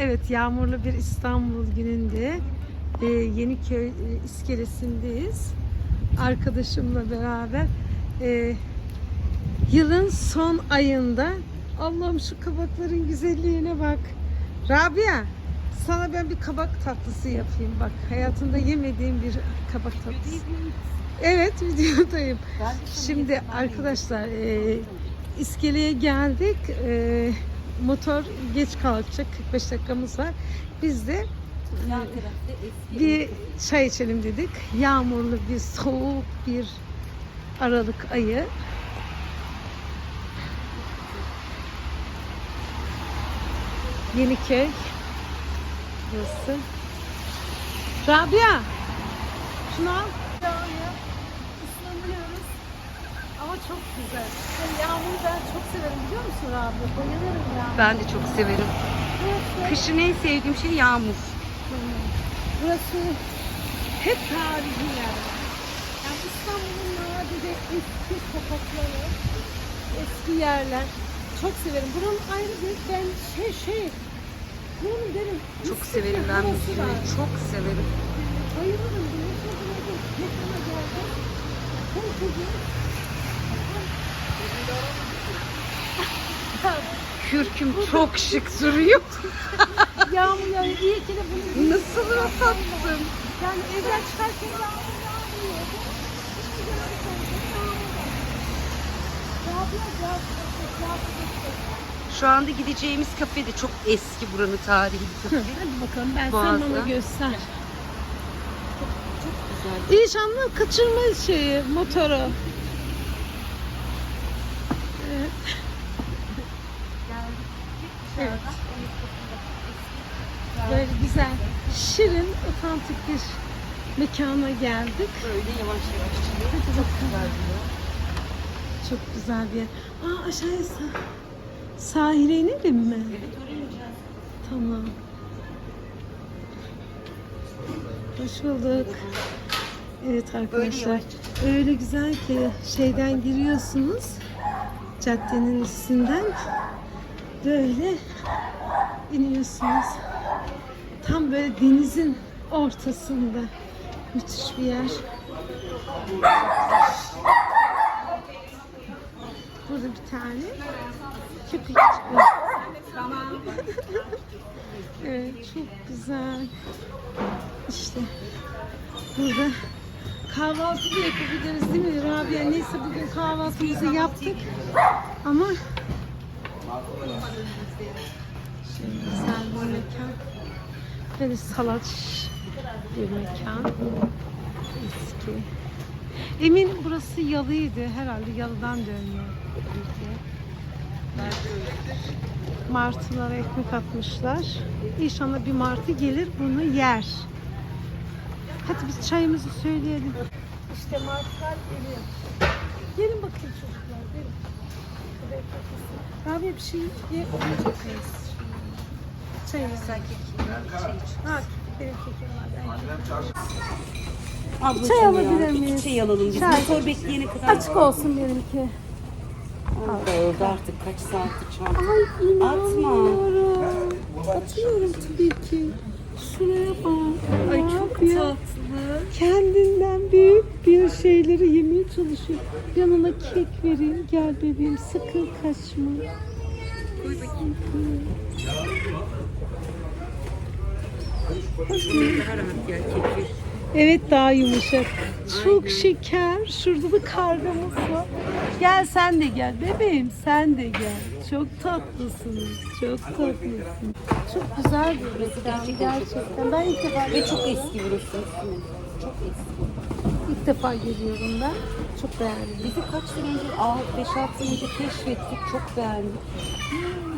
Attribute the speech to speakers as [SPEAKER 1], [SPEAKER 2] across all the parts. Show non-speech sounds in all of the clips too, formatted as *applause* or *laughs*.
[SPEAKER 1] Evet, yağmurlu bir İstanbul gününde e, Yeniköy e, iskelesindeyiz. Arkadaşımla beraber e, yılın son ayında Allah'ım şu kabakların güzelliğine bak. Rabia, sana ben bir kabak tatlısı yapayım. Bak, hayatında yemediğim bir kabak tatlısı. Evet, *laughs* videodayım. Şimdi arkadaşlar e, iskeleye geldik. E, motor geç kalkacak. 45 dakikamız var. Biz de bir çay içelim dedik. Yağmurlu bir soğuk bir Aralık ayı. Yeniköy. Burası. Rabia. Şunu al. Yağıyor. Islanıyoruz. Ama çok güzel. Yani yağmuru ben çok severim biliyor musun Rabia? Bayılırım ya.
[SPEAKER 2] Ben de çok severim.
[SPEAKER 1] Burası,
[SPEAKER 2] Kışın en sevdiğim şey yağmur.
[SPEAKER 1] burası hep tarihi yer. Yani İstanbul'un nadide eski sokakları, eski yerler. Çok severim. Buranın ayrı bir ben şey şey buranın derim.
[SPEAKER 2] Çok severim ben müziği.
[SPEAKER 1] var.
[SPEAKER 2] Çok severim.
[SPEAKER 1] Bayılırım. diyor. Çok bayılırım. Mekana geldim. Çok güzel.
[SPEAKER 2] Kürküm çok şık duruyor.
[SPEAKER 1] Yağmur yağıyor. İyi ki de bunu
[SPEAKER 2] Nasıl rahatsın?
[SPEAKER 1] Yani evden çıkarken yağmur yağmıyor.
[SPEAKER 2] Şu anda gideceğimiz kafe de çok eski buranın tarihi bir kafe.
[SPEAKER 1] Hadi bakalım ben
[SPEAKER 2] Boğaz'da.
[SPEAKER 1] sen bana göster.
[SPEAKER 2] Güzel.
[SPEAKER 1] İnşallah kaçırma şeyi, motoru. Evet. Böyle güzel, şirin, otantik bir mekana geldik.
[SPEAKER 2] Böyle yavaş yavaş çıkıyor. Çok güzel diyor.
[SPEAKER 1] Çok güzel bir yer. Aa aşağıya sa- sahile inelim mi?
[SPEAKER 2] Evet oraya ineceğiz.
[SPEAKER 1] Tamam. Hoş bulduk. Evet arkadaşlar. Öyle güzel ki şeyden giriyorsunuz. Caddenin üstünden böyle iniyorsunuz. Tam böyle denizin ortasında. Müthiş bir yer. Burada bir tane köpek çıkıyor. *laughs* evet çok güzel. İşte burada kahvaltı da yapabiliriz değil mi Rabia? Neyse bugün kahvaltımızı yaptık. Ama Şöyle güzel bir mekan. Böyle salaş bir mekan. Eski. Emin burası yalıydı. Herhalde yalıdan dönüyor. Martılara ekmek atmışlar. İnşallah bir martı gelir bunu yer. Hadi biz çayımızı söyleyelim. İşte martılar geliyor. Gelin bakayım çocuklar. Gelin. Abi bir şey ye olmayacak mıyız? Çayımız.
[SPEAKER 2] Sen kek.
[SPEAKER 1] Ha, benim kekim var.
[SPEAKER 2] Ablacığım
[SPEAKER 1] Çay alabilir miyiz?
[SPEAKER 2] Çay alalım biz.
[SPEAKER 1] Çay.
[SPEAKER 2] Motor bekleyene kadar.
[SPEAKER 1] Açık olsun benimki.
[SPEAKER 2] Oldu artık kaç saattir çanta.
[SPEAKER 1] Ay inanmıyorum. Atıyorum tabii ki. Şuraya bak.
[SPEAKER 2] Ay çok
[SPEAKER 1] yapıyor?
[SPEAKER 2] tatlı.
[SPEAKER 1] Kendinden büyük bir şeyleri yemeye çalışıyor. Yanına kek vereyim. Gel bebeğim sakın kaçma.
[SPEAKER 2] Koy bakayım.
[SPEAKER 1] Evet daha yumuşak. Çok şeker. Şurada da kargamız var. Gel sen de gel bebeğim sen de gel. Çok tatlısınız. Çok tatlısın. Çok güzel bir mekan gerçekten. Ben ilk defa
[SPEAKER 2] Ve çok eski burası. üstüne. Çok eski.
[SPEAKER 1] ilk defa geliyorum ben. Çok beğendim.
[SPEAKER 2] Bizi kaç sene önce, 5-6 sene önce keşfettik. Çok beğendik.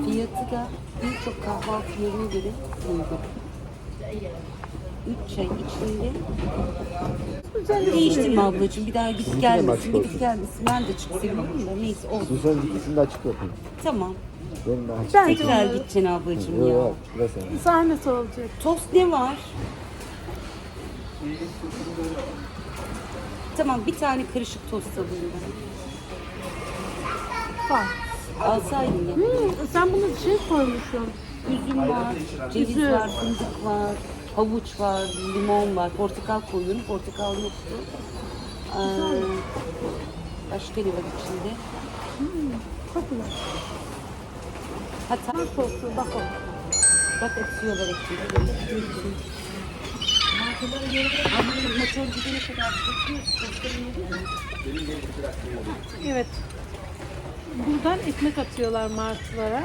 [SPEAKER 2] Fiyatı da birçok kahvaltı yerine göre uygun. 3 çay içinde.
[SPEAKER 1] Güzel
[SPEAKER 2] Değiştirme ablacığım. Bir daha gidip gelmesin. Gidip gelmesin. Ben de çok seviyorum da neyse olsun.
[SPEAKER 3] Susan ikisini de açık yapayım.
[SPEAKER 2] Tamam.
[SPEAKER 3] Benim de açık.
[SPEAKER 1] Ben de
[SPEAKER 2] Tekrar gideceksin ablacığım
[SPEAKER 3] Yok
[SPEAKER 2] ya.
[SPEAKER 3] yok. Burası.
[SPEAKER 1] Zahmet olacak.
[SPEAKER 2] Tost ne var? Tamam bir tane karışık tost alayım ben.
[SPEAKER 1] Var.
[SPEAKER 2] Alsaydın ya.
[SPEAKER 1] Hmm, sen bunu şey koymuşsun.
[SPEAKER 2] Üzüm var, ceviz
[SPEAKER 1] Üzüm.
[SPEAKER 2] var, fındık var, havuç var, limon var. Portakal koyuyorum. Portakal yoktu. Ee, başka ne var içinde?
[SPEAKER 1] Çok güzel.
[SPEAKER 2] Hatta
[SPEAKER 1] olsun bak o.
[SPEAKER 2] bak atıyorlar. Abi motor gidene kadar.
[SPEAKER 1] Evet. Buradan ekmek atıyorlar martılara.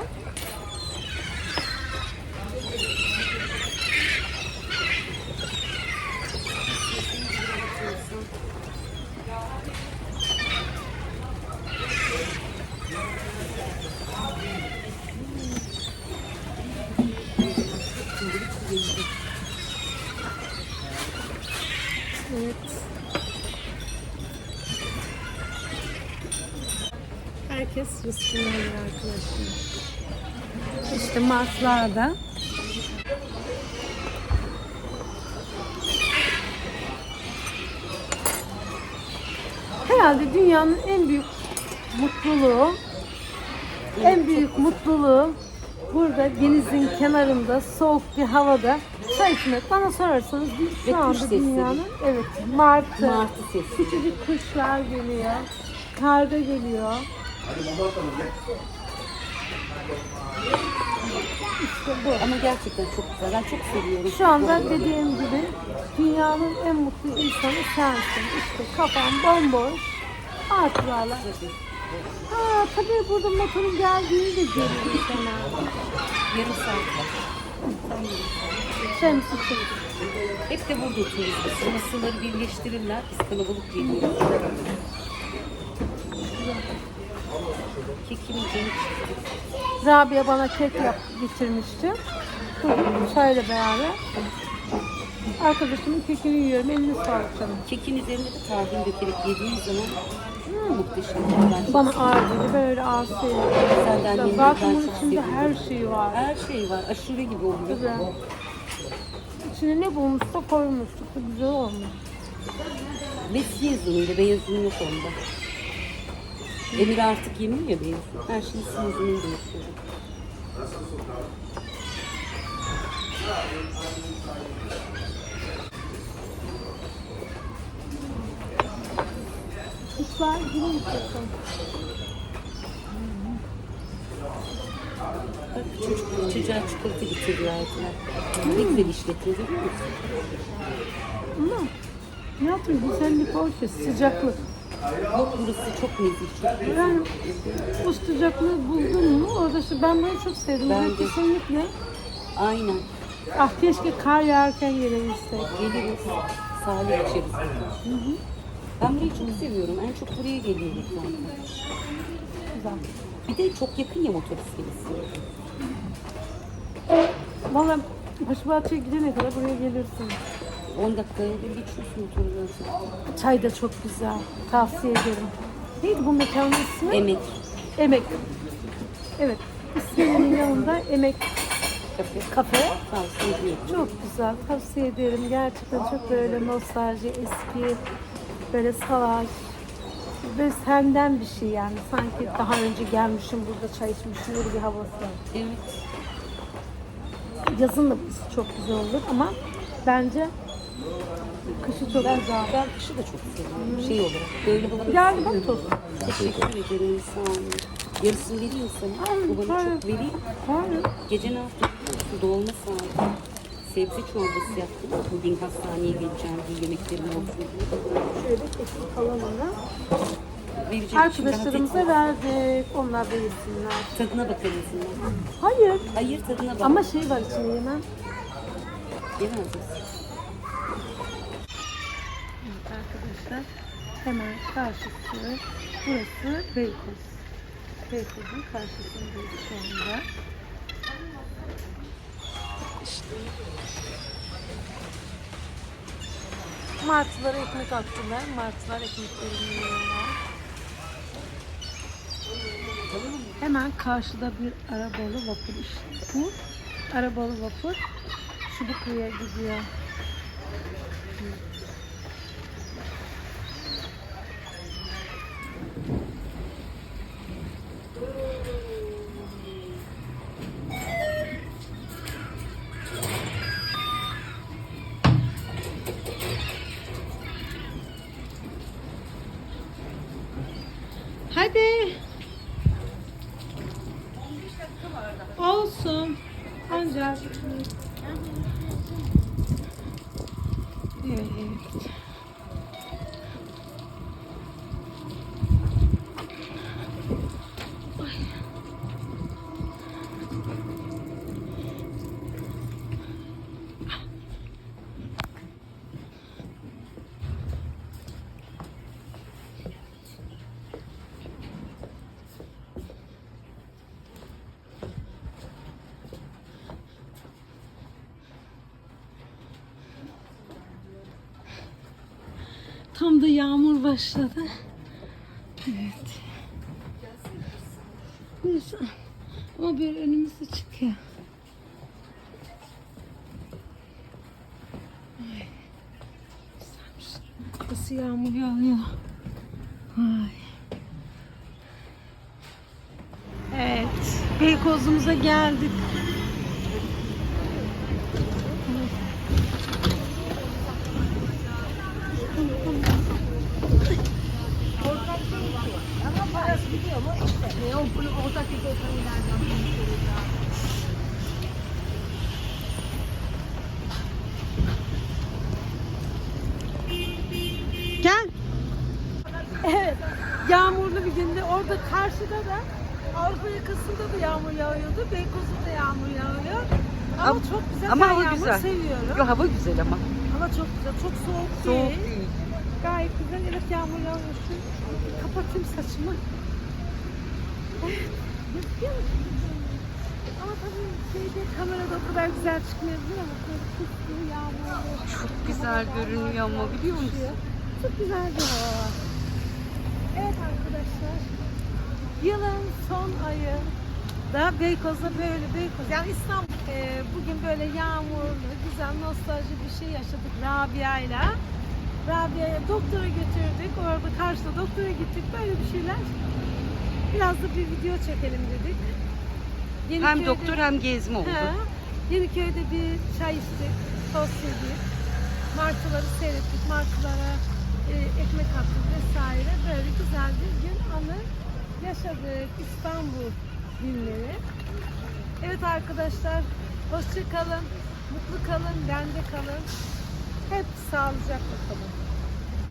[SPEAKER 1] İşte martılar da Herhalde dünyanın en büyük mutluluğu en büyük mutluluğu burada denizin kenarında soğuk bir havada çay içmek. Bana sorarsanız biz
[SPEAKER 2] Ve
[SPEAKER 1] şu
[SPEAKER 2] kuş
[SPEAKER 1] anda
[SPEAKER 2] sesleri.
[SPEAKER 1] dünyanın evet martı,
[SPEAKER 2] Martı sesi.
[SPEAKER 1] küçücük kuşlar geliyor, karga geliyor. İşte bu.
[SPEAKER 2] Ama gerçekten çok güzel. Ben çok seviyorum.
[SPEAKER 1] Şu anda dediğim gibi dünyanın en mutlu insanı sensin. İşte kafan bomboş, artılarla. Ha tabii burada motorun geldiğini de görüyorum sana.
[SPEAKER 2] Yarım saat.
[SPEAKER 1] Şemsi çek.
[SPEAKER 2] Hep de burada oturuyoruz. Masaları birleştirirler. Biz kalabalık geliyoruz. Kekim canı çıktı.
[SPEAKER 1] Rabia bana kek yap getirmişti. Çayla beraber. Arkadaşımın kekini yiyorum. Eline sağlık canım.
[SPEAKER 2] Kekin üzerine de tahin dökerek yediğin zaman hmm, muhteşem. Ben çok
[SPEAKER 1] Bana ağır dedi. Ben öyle ağır seviyorum.
[SPEAKER 2] Senden
[SPEAKER 1] Zaten bunun
[SPEAKER 2] çok
[SPEAKER 1] içinde her şey var.
[SPEAKER 2] Her şey var. Aşure gibi oluyor.
[SPEAKER 1] Güzel. İçine ne bulmuşsa koymuş. Çok da güzel olmuş.
[SPEAKER 2] Besli yazılıyla beyaz un yok onda. Emir artık yemiyor ya un. Her şeyi sinizinin de yapıyorum.
[SPEAKER 1] Kuşlar gibi istiyorsun.
[SPEAKER 2] Bak çocuk, çocuğa çikolata getiriyor artılar. Ne güzel işletiyor değil mi?
[SPEAKER 1] Ama ne yapayım güzellik işte sıcaklık.
[SPEAKER 2] Yok burası çok nezih, çok nezih.
[SPEAKER 1] Yani bu sıcaklığı buldun mu orada işte ben bunu çok sevdim.
[SPEAKER 2] Ben de.
[SPEAKER 1] kesinlikle
[SPEAKER 2] Aynen.
[SPEAKER 1] ah keşke kar yağarken gelebilsek.
[SPEAKER 2] Geliriz. Sahile içeriz. Ben burayı çok seviyorum. En çok buraya geliyorum zaten.
[SPEAKER 1] Güzel.
[SPEAKER 2] Bir de çok yakın ya motor iskelesi.
[SPEAKER 1] Valla Paşabahçe'ye gidene kadar buraya gelirsin.
[SPEAKER 2] 10 dakikaya bir geçiyorsun zaten.
[SPEAKER 1] Çay da çok güzel. Tavsiye ederim. Neydi bu mekanın ismi?
[SPEAKER 2] Emek.
[SPEAKER 1] Emek. Evet. İskelenin yanında Emek
[SPEAKER 2] Kafe.
[SPEAKER 1] Kafe.
[SPEAKER 2] Tavsiye ediyorum.
[SPEAKER 1] Çok güzel. Tavsiye ederim. Gerçekten çok böyle nostalji, eski, böyle savaş. Ve senden bir şey yani. Sanki daha önce gelmişim burada çay içmişim öyle bir havası var.
[SPEAKER 2] Evet.
[SPEAKER 1] Yazın da çok güzel olur ama bence kışı çok güzel.
[SPEAKER 2] Ben kışı da çok seviyorum. Şey olarak. Böyle bana
[SPEAKER 1] Geldi bak tost.
[SPEAKER 2] Teşekkür ederim. Sağ olun. Yarısını vereyim sana.
[SPEAKER 1] Hayır,
[SPEAKER 2] Bu bana
[SPEAKER 1] hayır.
[SPEAKER 2] çok vereyim.
[SPEAKER 1] Hayır.
[SPEAKER 2] Gece ne musun? Dolma saati. Sebze çorbası yaptım. Bugün hastaneye geleceğim diye yemeklerim olsun diye.
[SPEAKER 1] Şöyle eksik kalanını
[SPEAKER 2] rahat
[SPEAKER 1] arkadaşlarımıza verdik. Onlar da yesinler.
[SPEAKER 2] Tadına şimdi.
[SPEAKER 1] Hayır.
[SPEAKER 2] Hayır tadına bak.
[SPEAKER 1] Ama şey var içinde yemem.
[SPEAKER 2] Yemez misin?
[SPEAKER 1] Evet arkadaşlar hemen karşısı burası Beykoz. Beykoz'un karşısındayız şu anda. İşte. Martılara ekmek attılar. Martılar ekmeklerini yiyorlar. Hemen karşıda bir arabalı vapur işte. Bu arabalı vapur Çubuklu'ya gidiyor. Hadi. Olsun. Ancak. Evet. Tam da yağmur başladı. Evet. Neyse. Ama bir önümüzde çıkıyor. Ay. Güzelmiş. Nasıl yağmur yağıyor. Ay. Evet. Beykozumuza geldik. Gel. Evet. Yağmurlu bir günde orada karşıda da Avrupa yakasında da yağmur yağıyordu. Beykoz'da da yağmur yağıyor. Ama,
[SPEAKER 2] Ama-
[SPEAKER 1] çok güzel.
[SPEAKER 2] ama
[SPEAKER 1] ben
[SPEAKER 2] hava
[SPEAKER 1] yağmur
[SPEAKER 2] güzel.
[SPEAKER 1] seviyorum.
[SPEAKER 2] Yo, hava güzel ama.
[SPEAKER 1] Hava çok güzel. Çok soğuk,
[SPEAKER 2] Soğuk
[SPEAKER 1] değil.
[SPEAKER 2] değil.
[SPEAKER 1] Gayet güzel. Evet yağmur. Şu kapatayım saçımı. Gözüküyor? Ama tabii şeyde kamerada o kadar güzel çıkmayabilir ama böyle puslu, yağmurlu.
[SPEAKER 2] Çok güzel görünüyor ama biliyor musun?
[SPEAKER 1] Çok güzel bir hava. Evet arkadaşlar. Yılın son ayı da Beykoz'da böyle Beykoz yani İstanbul e, bugün böyle yağmurlu güzel nostalji bir şey yaşadık Rabia'yla. Rabia'ya doktora götürdük. Orada karşıda doktora gittik. Böyle bir şeyler. Biraz da bir video çekelim dedik.
[SPEAKER 2] Hem
[SPEAKER 1] Yeniköy'de-
[SPEAKER 2] doktor hem gezme oldu.
[SPEAKER 1] He. Yeniköy'de bir çay içtik, tost yedik. Martıları seyrettik, martılara e, ekmek attık vesaire. Böyle güzel bir gün anı yaşadık. İstanbul günleri. Evet arkadaşlar, hoşça kalın, mutlu kalın, bende kalın. Hep sağlıcakla kalın.